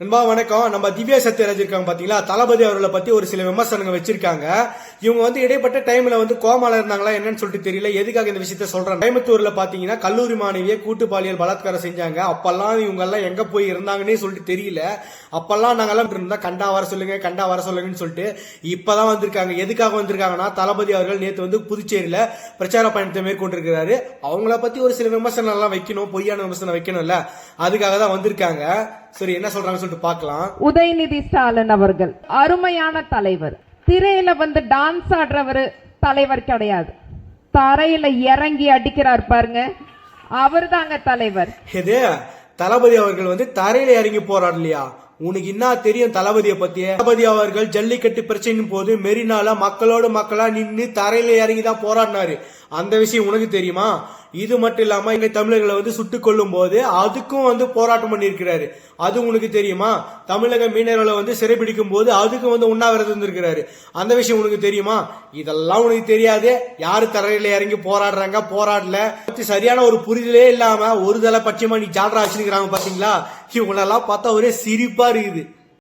நண்பா வணக்கம். நம்ம திவ்யா சத்யராஜ் இருக்காங்க பாத்தீங்களா? தளபதி அவர்களை பத்தி ஒரு சில விமர்சனங்கள் வச்சிருக்காங்க. இவங்க வந்து இடைப்பட்ட டைம்ல வந்து கோமால இருந்தாங்களா என்னன்னு சொல்லிட்டு தெரியல. எதுக்காக இந்த விஷயத்த சொல்றேன்? கோயம்புத்தூர்ல பாத்தீங்கன்னா கல்லூரி மாணவியை கூட்டு பாலியல் பலாத்காரம் செஞ்சாங்க. அப்பெல்லாம் இவங்க எல்லாம் எங்க போய் இருந்தாங்கன்னே சொல்லிட்டு தெரியல. அப்பெல்லாம் நாங்கெல்லாம் இருந்தா கண்டா வர சொல்லுங்க கண்டா வர சொல்லுங்கன்னு சொல்லிட்டு இப்பதான் வந்திருக்காங்க. எதுக்காக வந்திருக்காங்கன்னா தளபதி அவர்கள் நேற்று வந்து புதுச்சேரியில பிரச்சார பயணத்தை மேற்கொண்டிருக்கிறாரு. அவங்கள பத்தி ஒரு சில விமர்சனம் எல்லாம் வைக்கணும் பொய்யான விமர்சனம் வைக்கணும்ல. அதுக்காக தான் வந்திருக்காங்க. சரி என்ன சொல்றாங்கன்னு சொல்லிட்டு பார்க்கலாம். உதயநிதி ஸ்டாலின் அவர்கள் அருமையான தலைவர். திரையில வந்து டான்ஸ் ஆடுறவர் தலைவர் கிடையாது. தரையில இறங்கி அடிக்கிறார் பாருங்க. அவர் தாங்க தலைவர். இது தளபதி அவர்கள் வந்து தரையில இறங்கி போராடலையா? உனக்கு என்ன தெரியும் தளபதியை பத்திய? தளபதி அவர்கள் ஜல்லிக்கட்டு பிரச்சனையின் போது மெரினால மக்களோடு மக்களா நின்று தரையில இறங்கி தான் போராடினாரு. அந்த விஷயம் உனக்கு தெரியுமா? இது மட்டும் இல்லாம எங்க தமிழர்களை வந்து சுட்டுக் கொள்ளும் போது அதுக்கும் வந்து போராட்டம் பண்ணியிருக்கிறாரு. அது உனக்கு தெரியுமா? தமிழக மீனவர்களை வந்து சிறைபிடிக்கும் போது அதுக்கும் வந்து உண்ணாவிரதம் இருந்திருக்கிறாரு. அந்த விஷயம் உனக்கு தெரியுமா? இதெல்லாம் உனக்கு தெரியாது. யாரு தரையில இறங்கி போராடுறாங்க? போராடல. சரியான ஒரு புரிதலே இல்லாம ஒரு தலை பட்சமா நீ ஜால்ரா வச்சிருக்கிறாங்க பாத்தீங்களா? இவங்களெல்லாம் பார்த்தா ஒரே சிரிப்பா இருக்குது.